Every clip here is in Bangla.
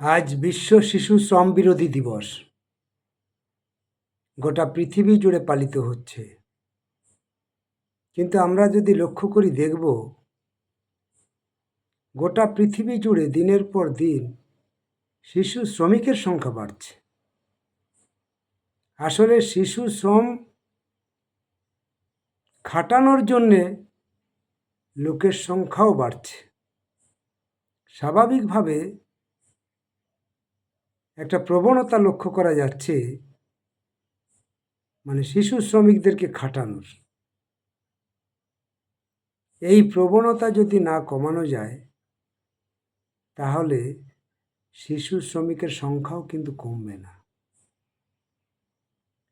আজ বিশ্ব শিশু শ্রম বিরোধী দিবস। গোটা পৃথিবী জুড়ে পালিত হচ্ছে। কিন্তু আমরা যদি লক্ষ্য করি, দেখব গোটা পৃথিবী জুড়ে দিনের পর দিন শিশু শ্রমিকের সংখ্যা বাড়ছে। আসলে শিশু শ্রম খাটানোর জন্যে লোকের সংখ্যাও বাড়ছে। স্বাভাবিকভাবে একটা প্রবণতা লক্ষ্য করা যাচ্ছে মানে শিশু শ্রমিকদেরকে খাটানোর। এই প্রবণতা যদি না কমানো যায়, তাহলে শিশু শ্রমিকের সংখ্যাও কিন্তু কমবে না।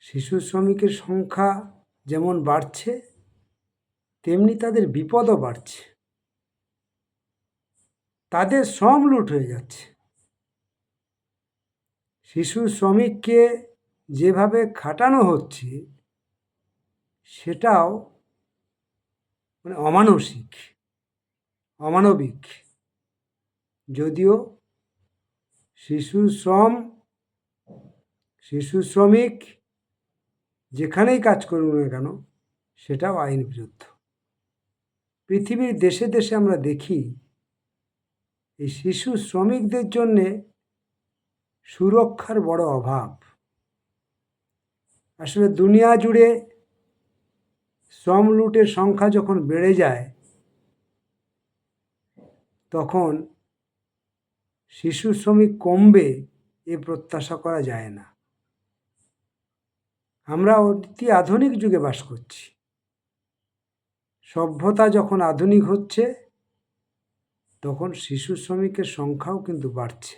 শিশু শ্রমিকের সংখ্যা যেমন বাড়ছে, তেমনি তাদের বিপদও বাড়ছে। তাদের শ্রম লুট হয়ে যাচ্ছে। শিশু শ্রমিককে যেভাবে খাটানো হচ্ছে, সেটাও মানে অমানসিক, অমানবিক। যদিও শিশু শ্রম, শিশু শ্রমিক যেখানেই কাজ করুন না কেন, সেটাও আইন বিরুদ্ধ। পৃথিবীর দেশে দেশে আমরা দেখি, এই শিশু শ্রমিকদের জন্যে সুরক্ষার বড় অভাব। আসলে দুনিয়া জুড়ে শ্রম লুটের সংখ্যা যখন বেড়ে যায়, তখন শিশু শ্রমিক কমবে এ প্রত্যাশা করা যায় না। আমরা অতি আধুনিক যুগে বাস করছি। সভ্যতা যখন আধুনিক হচ্ছে, তখন শিশু শ্রমিকের সংখ্যাও কিন্তু বাড়ছে।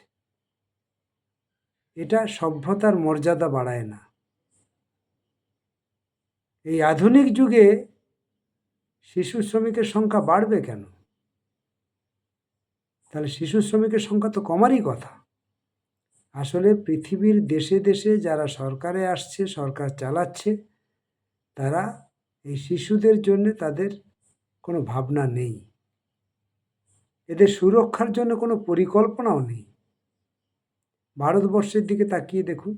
এটা সভ্যতার মর্যাদা বাড়ায় না। এই আধুনিক যুগে শিশু শ্রমিকের সংখ্যা বাড়বে কেন? তাহলে শিশু শ্রমিকের সংখ্যা তো কমারই কথা। আসলে পৃথিবীর দেশে দেশে যারা সরকারে আসছে, সরকার চালাচ্ছে, তারা এই শিশুদের জন্য তাদের কোনো ভাবনা নেই। এদের সুরক্ষার জন্য কোনো পরিকল্পনাও নেই। ভারতবর্ষের দিকে তাকিয়ে দেখুন।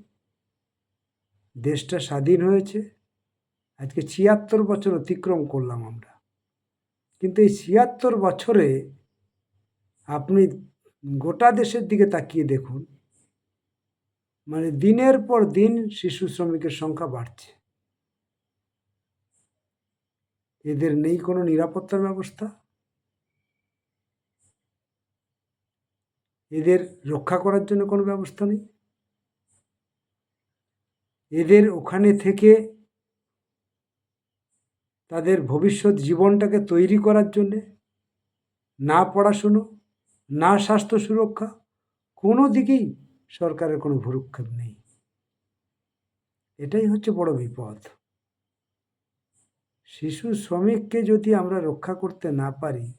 দেশটা স্বাধীন হয়েছে। আজকে ছিয়াত্তর বছর অতিক্রম করলাম আমরা। কিন্তু এই ছিয়াত্তর বছরে আপনি গোটা দেশের দিকে তাকিয়ে দেখুন মানে দিনের পর দিন শিশু শ্রমিকের সংখ্যা বাড়ছে। এদের নেই কোনো নিরাপত্তার ব্যবস্থা। এদের রক্ষা করার জন্য কোনো ব্যবস্থা নেই? এদের ওখানে থেকে তাদের ভবিষ্যৎ জীবনটাকে তৈরি করার জন্যে না পড়াশুনো, না স্বাস্থ্য সুরক্ষা, কোনো দিকেই সরকারের কোনো ভুরুক্ষেপ নেই। এটাই হচ্ছে বড় বিপদ। শিশু শ্রমিককে যদি আমরা রক্ষা করতে না পারি,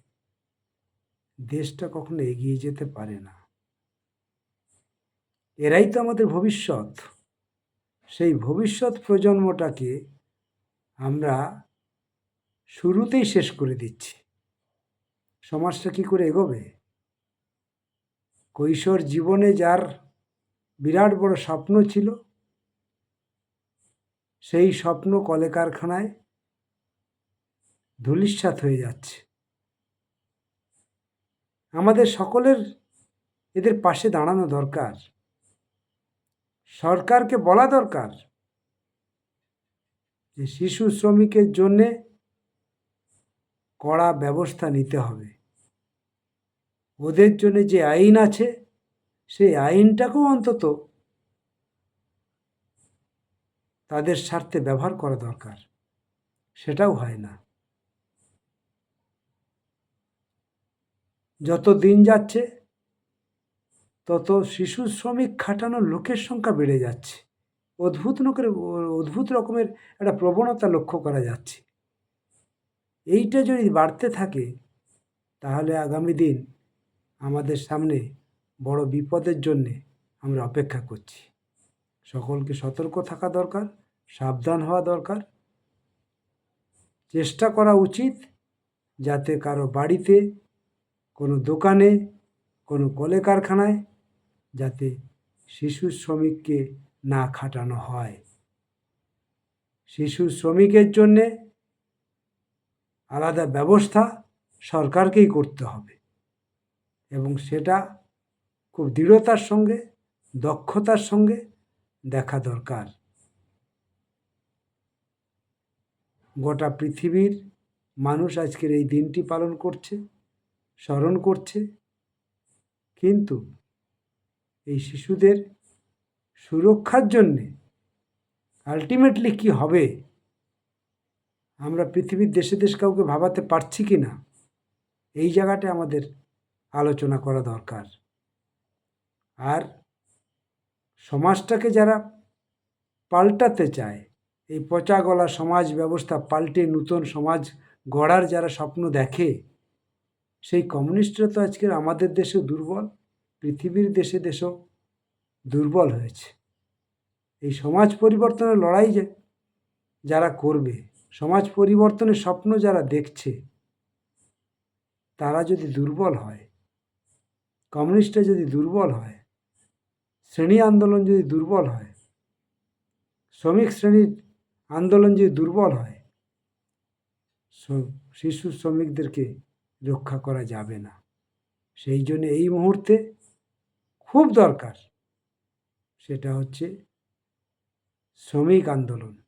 দেশটা কখনো এগিয়ে যেতে পারে না। এরাই তো আমাদের ভবিষ্যৎ। সেই ভবিষ্যৎ প্রজন্মটাকে আমরা শুরুতেই শেষ করে দিচ্ছি। সমাজটা কী করে এগোবে? কৈশোর জীবনে যার বিরাট বড় স্বপ্ন ছিল, সেই স্বপ্ন কলে কারখানায় ধুলিস্বাত হয়ে যাচ্ছে। আমাদের সকলের এদের পাশে দাঁড়ানো দরকার। সরকারকে বলা দরকার যে শিশু শ্রমিকের জন্যে কড়া ব্যবস্থা নিতে হবে। ওদের জন্য যে আইন আছে, সেই আইনটাকেও অন্তত তাদের স্বার্থে ব্যবহার করা দরকার, সেটাও হয় না। যত দিন যাচ্ছে তত শিশু শ্রমিক খাটানোর লোকের সংখ্যা বেড়ে যাচ্ছে। অদ্ভুত লোকের অদ্ভুত রকমের একটা প্রবণতা লক্ষ্য করা যাচ্ছে। এইটা যদি বাড়তে থাকে, তাহলে আগামী দিন আমাদের সামনে বড় বিপদের জন্যে আমরা অপেক্ষা করছি। সকলকে সতর্ক থাকা দরকার, সাবধান হওয়া দরকার। চেষ্টা করা উচিত যাতে কারও বাড়িতে, কোনো দোকানে, কোনো কলে কারখানায় যাতে শিশু শ্রমিককে না খাটানো হয়। শিশু শ্রমিকের জন্যে আলাদা ব্যবস্থা সরকারকেই করতে হবে এবং সেটা খুব দৃঢ়তার সঙ্গে, দক্ষতার সঙ্গে দেখা দরকার। গোটা পৃথিবীর মানুষ আজকের এই দিনটি পালন করছে, স্মরণ করছে। কিন্তু এই শিশুদের সুরক্ষার জন্যে আলটিমেটলি কি হবে? আমরা পৃথিবীর দেশে দেশ কাউকে ভাবাতে পারছি কি না এই জায়গাটা আমাদের আলোচনা করা দরকার। আর সমাজটাকে যারা পাল্টাতে চায়, এই পচা গলা সমাজ ব্যবস্থা পাল্টে নূতন সমাজ গড়ার যারা স্বপ্ন দেখে, সেই কমিউনিস্টরা তো আজকের আমাদের দেশেও দুর্বল। পৃথিবীর দেশে দেশেও দুর্বল হয়েছে। এই সমাজ পরিবর্তনের লড়াই যে, যারা করবে, সমাজ পরিবর্তনের স্বপ্ন যারা দেখছে, তারা যদি দুর্বল হয়, কমিউনিস্টরা যদি দুর্বল হয়, শ্রেণি আন্দোলন যদি দুর্বল হয়, শ্রমিক শ্রেণির আন্দোলন যদি দুর্বল হয় শিশু শ্রমিকদেরকে রক্ষা করা যাবে না। সেই জন্য এই মুহূর্তে খুব দরকার। সেটা হচ্ছে শ্রমিক আন্দোলন।